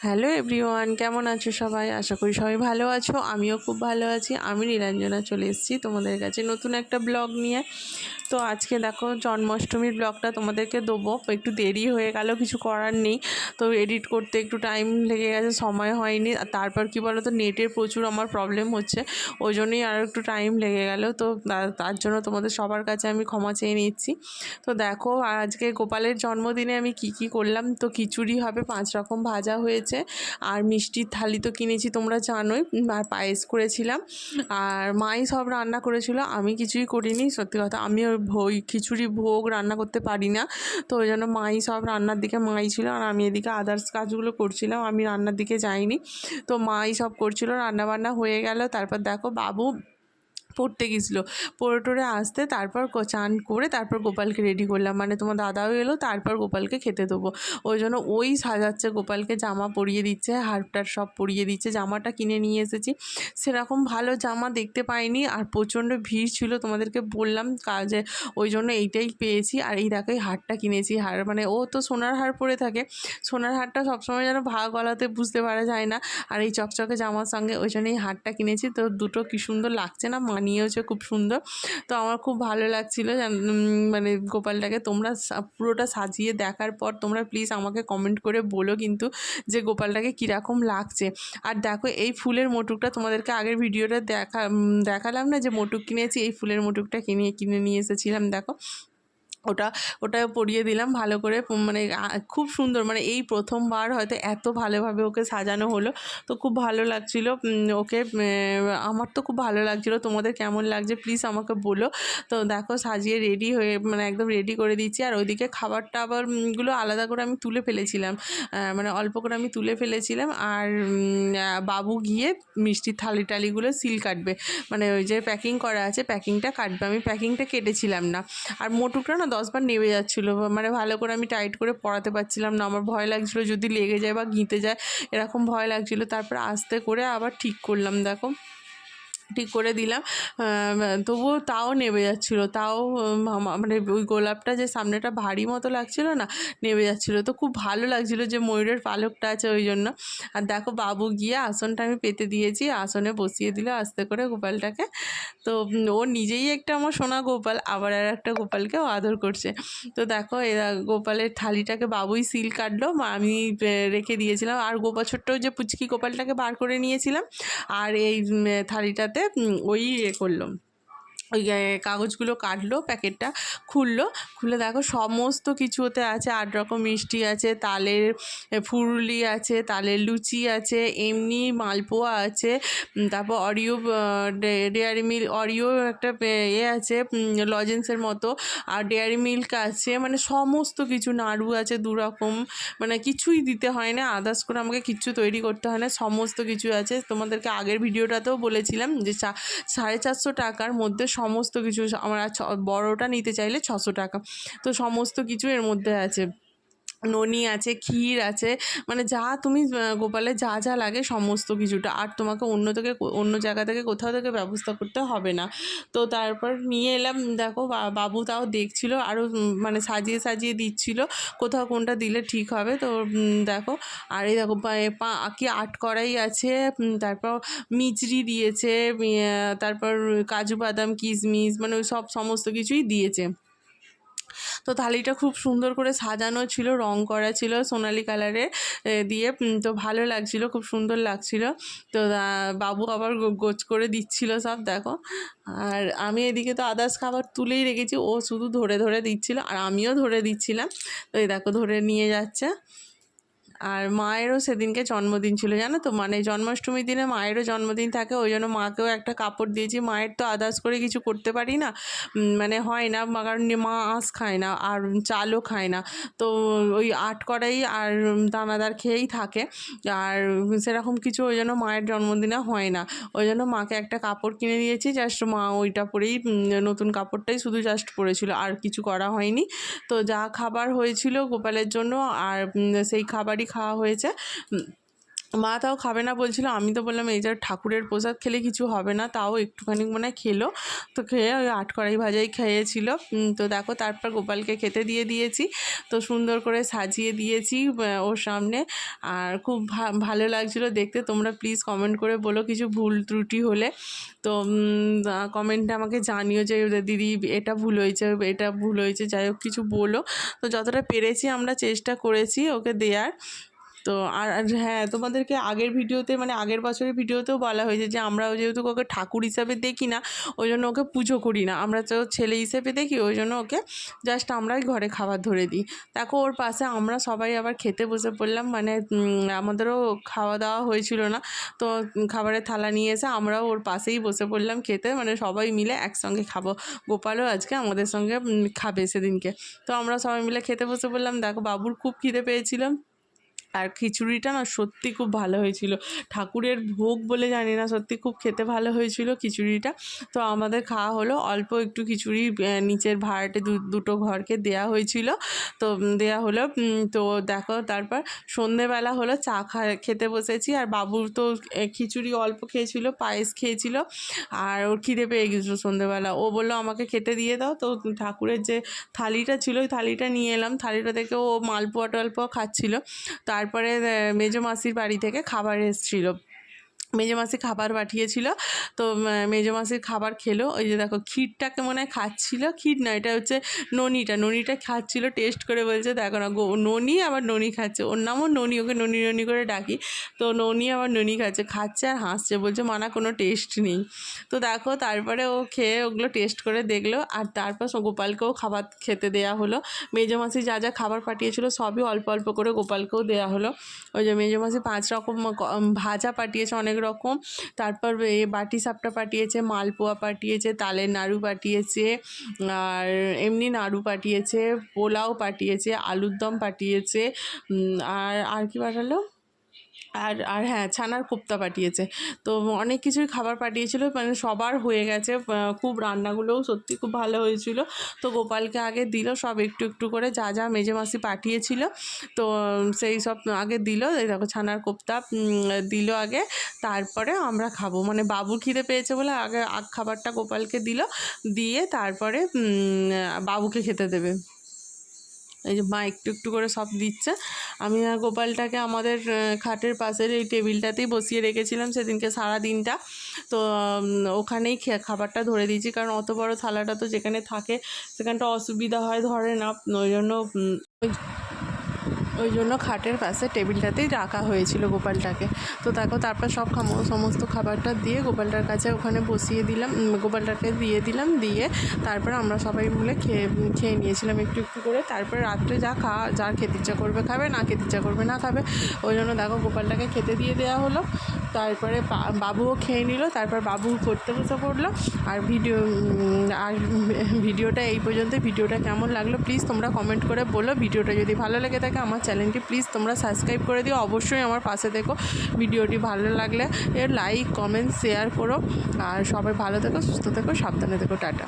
Hello everyone, কেমন আছো সবাই? আশা করি সবাই ভালো আছো। আমিও খুব ভালো আছি। আমি নীলাঞ্জনা চলে এসেছি তোমাদের কাছে নতুন একটা ব্লগ নিয়ে। তো আজকে দেখো জন্মাষ্টমীর ব্লগটা তোমাদেরকে দেবো। একটু দেরি হয়ে গেল, কিছু করার নেই। তো এডিট করতে একটু টাইম লেগে গেছে, সময় হয়নি। তারপর কী বলো তো নেটের প্রচুর আমার প্রবলেম হচ্ছে। ওই জন্যই আরও একটু টাইম লেগে গেল। তো তার জন্য তোমাদের সবার কাছে আমি ক্ষমা চেয়ে নিচ্ছি। তো দেখো, আজকে গোপালের জন্মদিনে আমি কি কি করলাম? তো খিচুড়ি হবে, পাঁচ রকম ভাজা হয়েছে। আর মিষ্টির থালি তো কিনেছি তোমরা জানোই। আর পায়েস করেছিলাম। আর মাই সব রান্না করেছিল, আমি কিছুই করিনি। সত্যি কথা আমি ওই ভোই খিচুড়ি, ভোগ রান্না করতে পারি না তো ওই জন্য মাই সব রান্নার দিকে মাই ছিল আর আমি এদিকে আদার্স কাজগুলো করছিলাম। আমি রান্নার দিকে যাইনি। তো মাই সব করছিল রান্না বান্না হয়ে গেল। তারপর দেখো বাবু পড়তে গেছিল। পড়ে টড়ে আসতে তারপর চান করে তারপর গোপালকে রেডি করলাম। মানে তোমার দাদাও এলো, তারপর গোপালকে খেতে দেবো। ওই জন্য ওই সাজাচ্ছে, গোপালকে জামা পরিয়ে দিচ্ছে, হারটার সব পরিয়ে দিচ্ছে, জামাটা কিনে নিয়ে এসেছি। সেরকম ভালো জামা দেখতে পাইনি আর প্রচণ্ড ভিড় ছিল তোমাদেরকে বললাম কাজে। ওই জন্য এইটাই পেয়েছি আর এই দেখো হারটা কিনেছি। হার মানে ও তো সোনার হার পরে থাকে। সোনার হারটা সবসময় যেন ভাগ গলাতে বুঝতে পারা যায় না। আর এই চকচকে জামার সঙ্গে ওই জন্য এই হারটা কিনেছি। তো দুটো কি সুন্দর লাগছে না মানিয়েওছে খুব সুন্দর। তো আমার খুব ভালো লাগছিল মানে গোপালটাকে তোমরা পুরোটা সাজিয়ে দেখার পর তোমরা প্লিজ আমাকে কমেন্ট করে বলো কিন্তু যে গোপালটাকে কীরকম লাগছে। আর দেখো এই ফুলের মোটুকটা তোমাদেরকে আগের ভিডিওটা দেখা দেখালাম না যে মোটুক কিনেছি, এই ফুলের মোটুকটা কিনে কিনে নিয়ে এসেছিলাম, দেখো। ওটা ওটা পরিয়ে দিলাম ভালো করে। মানে খুব সুন্দর। মানে এই প্রথমবার হয়তো এত ভালোভাবে ওকে সাজানো হলো। তো খুব ভালো লাগছিল। ওকে আমার তো খুব ভালো লাগছিল। তোমাদের কেমন লাগছে প্লিজ আমাকে বলো। তো দেখো সাজিয়ে রেডি হয়ে মানে একদম রেডি করে দিচ্ছি। আর ওইদিকে খাবারটা আবারগুলো আলাদা করে আমি তুলে ফেলেছিলাম। মানে অল্প করে আমি তুলে ফেলেছিলাম। আর বাবু গিয়ে মিষ্টির থালি টালিগুলো সিল কাটবে। মানে ওই যে প্যাকিং করা আছে, প্যাকিংটা কাটবে। আমি প্যাকিংটা কেটেছিলাম না। আর মোটুকটা না দশবার নেমে যাচ্ছিল। মানে ভালো করে আমি টাইট করে পড়াতে পারছিলাম না। আমার ভয় লাগছিল যদি লেগে যায় বা গিঁতে যায়, এরকম ভয় লাগছিল। তারপর আস্তে করে আবার ঠিক করলাম, দেখো। ঠিক করে দিলাম। তবুও তাও নেমে যাচ্ছিল। তাও মানে ওই গোলাপটা যে সামনেটা ভারী মতো লাগছিল না, নেমে যাচ্ছিল। তো খুব ভালো লাগছিল যে ময়ূরের পালকটা আছে ওই জন্য। আর দেখো বাবু গিয়ে আসনটা আমি পেতে দিয়েছি। আসনে বসিয়ে দিল আস্তে করে গোপালটাকে। তো ও নিজেই একটা আমার সোনা গোপাল, আবার আর একটা গোপালকেও আদর করছে। তো দেখো এরা গোপালের থালিটাকে বাবুই সিল কাটলো। আমি রেখে দিয়েছিলাম। আর গোপাল ছোট্ট যে পুচকি গোপালটাকে বার করে নিয়েছিলাম। আর এই থালিটাতে উম, ওই ইয়ে করল ওই কাগজগুলো কাটলো প্যাকেটটা খুললো। খুলে দেখো সমস্ত কিছু ওতে আছে আট রকম মিষ্টি আছে তালের ফুরুলি আছে তালের লুচি আছে এমনি মালপোয়া আছে তারপর অরিও ডেয়ারি মিল্ক অরিও একটা এ, এ আছে লজেন্সের মতো আর ডেয়ারি মিল্ক আছে মানে সমস্ত কিছু নাড়ু আছে দু রকম মানে কিছুই দিতে হয় না আদার্স করে আমাকে কিচ্ছু তৈরি করতে হয় না সমস্ত কিছু আছে। তোমাদেরকে আগের ভিডিওটাতেও বলেছিলাম যে সাড়ে চারশো টাকার মধ্যে সমস্ত কিছু আমরা বড়টা নিতে চাইলে ছশো টাকা। তো সমস্ত কিছু এর মধ্যে আছে। ননি আছে, ক্ষীর আছে মানে যা তুমি গোপালে যা যা লাগে সমস্ত কিছুটা। আর তোমাকে অন্য থেকে, অন্য জায়গা থেকে কোথাও থেকে ব্যবস্থা করতে হবে না। তো তারপর নিয়ে এলাম, দেখো বাবু তাও দেখছিল আরও মানে সাজিয়ে সাজিয়ে দিচ্ছিল, কোথাও কোনটা দিলে ঠিক হবে। তো দেখো, আর এই দেখো, পা- কি আট কড়াই আছে তারপর মিচড়ি দিয়েছে তারপর কাজু বাদাম, কিশমিশ মানে ওই সব সমস্ত কিছুই দিয়েছে। তো থালিটা খুব সুন্দর করে সাজানো ছিল, রং করা ছিল, সোনালি কালারে দিয়ে তো ভালো লাগছিল, খুব সুন্দর লাগছিল। তো বাবু আবার গোছ করে দিচ্ছিল সব, দেখো। আর আমি এদিকে তো আদার্স খাবার তুলেই রেখেছি, ও শুধু ধরে ধরে দিচ্ছিল, আর আমিও ধরে দিচ্ছিলাম। তো এই দেখো, ধরে নিয়ে যাচ্ছে। আর মায়েরও সেদিনকে জন্মদিন ছিল, জানো তো? মানে জন্মাষ্টমীর দিনে মায়েরও জন্মদিন থাকে, ওই জন্য মাকেও একটা কাপড় দিয়েছি। মায়ের তো আদার্স করে কিছু করতে পারি না মানে হয় না কারণ মা আঁশ খায় না আর চালও খায় না। তো ওই আট করাই আর দানাদার খেয়েই থাকে। আর সেরকম কিছু ওই জন্য মায়ের জন্মদিনে হয় না। ওই জন্য মাকে একটা কাপড় কিনে দিয়েছি জাস্ট মা ওইটা পরেই নতুন কাপড়টাই শুধু জাস্ট পরেছিল, আর কিছু করা হয়নি। তো যা খাবার হয়েছিল গোপালের জন্য, আর সেই খাবারই খাওয়া হয়েছে। মা তাও খাবে না বলছিল, আমি তো বললাম, এই যে ঠাকুরের প্রসাদ খেলে কিছু হবে না, তাও একটুখানি মনে খেলো। তো খেয়ে ওই আট কড়াই ভাজাই খেয়েছিল। তো দেখো তারপর গোপালকে খেতে দিয়ে দিয়েছি, তো সুন্দর করে সাজিয়ে দিয়েছি ওর সামনে। আর খুব ভালো লাগছিল দেখতে, তোমরা প্লিজ কমেন্ট করে বলো কিছু ভুল ত্রুটি হলে। তো কমেন্টে আমাকে জানিও যে দিদি এটা ভুল হয়েছে, এটা ভুল হয়েছে, যাই হোক কিছু বলো। তো যতটা পেরেছি আমরা চেষ্টা করেছি ওকে দেওয়ার তো আর হ্যাঁ তোমাদেরকে আগের ভিডিওতে মানে আগের বছরের ভিডিওতেও বলা হয়েছে যে আমরা যেহেতু ওকে ঠাকুর হিসাবে দেখি না, ওই জন্য ওকে পুজো করি না। আমরা তো ছেলে হিসেবে দেখি, ওই জন্য ওকে জাস্ট আমরাই ঘরে খাবার ধরে দিই। দেখো, ওর পাশে আমরা সবাই আবার খেতে বসে পড়লাম মানে আমাদেরও খাওয়া দাওয়া হয়েছিল না। তো খাবারের থালা নিয়ে এসে আমরাও ওর পাশেই বসে পড়লাম খেতে মানে সবাই মিলে একসঙ্গে খাব। গোপালও আজকে আমাদের সঙ্গে খাবে সেদিনকে। তো আমরা সবাই মিলে খেতে বসে পড়লাম। দেখো, বাবুর খুব খিদে পেয়েছিলাম আর খিচুড়িটা না সত্যি খুব ভালো হয়েছিল। ঠাকুরের ভোগ বলে জানি না, সত্যি খুব খেতে ভালো হয়েছিল খিচুড়িটা। তো আমাদের খাওয়া হলো, অল্প একটু খিচুড়ি নিচের ভাড়াটে দুটো ঘরকে দেয়া হয়েছিল। তো দেয়া হলো তো দেখো তারপর সন্ধেবেলা হলো, চা খা, খেতে বসেছি। আর বাবুর তো খিচুড়ি অল্প খেয়েছিল, পায়েস খেয়েছিল। আর ওর খিদে পেয়ে গেছিল সন্ধেবেলা। ও বলল, আমাকে খেতে দিয়ে দাও। তো ঠাকুরের যে থালিটা ছিল, ওই থালিটা নিয়ে এলাম। থালিটা থেকে ও মালপোয়া টালপোয়া খাচ্ছিল তারপরে মেজ মাসির বাড়ি থেকে খাবার এসেছিল। মেজো মাসি খাবার পাঠিয়েছিল। তো উম, মেজো মাসির খাবার খেলো। ওই যে দেখো ক্ষীরটাকে মনে হয় খাচ্ছিল। ক্ষীর না এটা হচ্ছে ননিটা। ননিটা খাচ্ছিল টেস্ট করে বলছে দেখো না ননি আবার ননি খাচ্ছে। ওর নামও ননি ওকে ননি ননি করে ডাকি। তো ননি আবার ননি খাচ্ছে খাচ্ছে আর হাসছে। বলছে মানা কোনো টেস্ট নেই। তো দেখো তারপরে ও খেয়ে ওগুলো টেস্ট করে দেখল। আর তারপর গোপালকেও খাবার খেতে দেয়া হলো। মেজো মাসি যা যা খাবার পাঠিয়েছিল সবই অল্প অল্প করে গোপালকেও দেয়া হলো। ওই যে মেজো মাসি পাঁচ রকম ভাজা পাঠিয়েছে অনেক রকম। তারপর বাটি সাপটা পাঠিয়েছে, মালপোয়া পাঠিয়েছে, তালের নাড়ু পাঠিয়েছে, আর এমনি নাড়ু পাঠিয়েছে, পোলাও পাঠিয়েছে, আলুর দম পাঠিয়েছে আর আর কি পাঠালো? আর আর হ্যাঁ ছানার কোপ্তা পাঠিয়েছে। তো অনেক কিছুই খাবার পাঠিয়েছিল মানে সবার হয়ে গেছে খুব রান্নাগুলোও সত্যি খুব ভালো হয়েছিল। তো গোপালকে আগে দিল, সব একটু একটু করে যা যা মেজে মাসি পাঠিয়েছিল, তো সেই সব আগে দিল। দেখো, ছানার কোপ্তা দিল আগে, তারপরে আমরা খাব। মানে বাবু খিদে পেয়েছে বলে আগে আগ খাবারটা গোপালকে দিল, দিয়ে তারপরে বাবুকে খেতে দেবে। এই যে মা একটু একটু করে সব দিচ্ছে। আমি আর গোপালটাকে আমাদের খাটের পাশের এই টেবিলটাতেই বসিয়ে রেখেছিলাম সেদিনকে সারা দিনটা তো ওখানেই খাবারটা ধরে দিয়েছি। কারণ অত বড় থালাটা তো যেখানে থাকে, সেখানটা অসুবিধা হয় ধরে না। ওই জন্য ওই জন্য খাটের পাশে টেবিলটাতেই রাখা হয়েছিল গোপালটাকে। তো তাকে তারপর সব সমস্ত খাবারটা দিয়ে গোপালটার কাছে ওখানে বসিয়ে দিলাম গোপালটাকে দিয়ে দিলাম, দিয়ে তারপর আমরা সবাই মিলে খেয়ে খেয়ে নিয়েছিলাম একটু একটু করে। তারপর রাত্রে যা খাওয়া যার খেতে ইচ্ছা করবে খাবে, না খেতে ইচ্ছা করবে না খাবে। ওই জন্য দেখো গোপালটাকে খেতে দিয়ে দেওয়া হলো। তারপরে বাবুও খেয়ে নিল, তারপর বাবু পড়তে বসে পড়ল। আর ভিডিও আর ভিডিওটা এই পর্যন্ত, ভিডিওটা কেমন লাগল প্লিজ তোমরা কমেন্ট করে বলো। ভিডিওটা যদি ভালো লেগে থাকে আমার চ্যানেলটি প্লিজ তোমরা সাবস্ক্রাইব করে দিও। অবশ্যই আমার পাশে দেখো ভিডিওটি ভালো লাগলে এর লাইক কমেন্ট শেয়ার করো। আর সবাই ভালো থেকো, সুস্থ থেকো, সাবধানে থেকো, টাটা।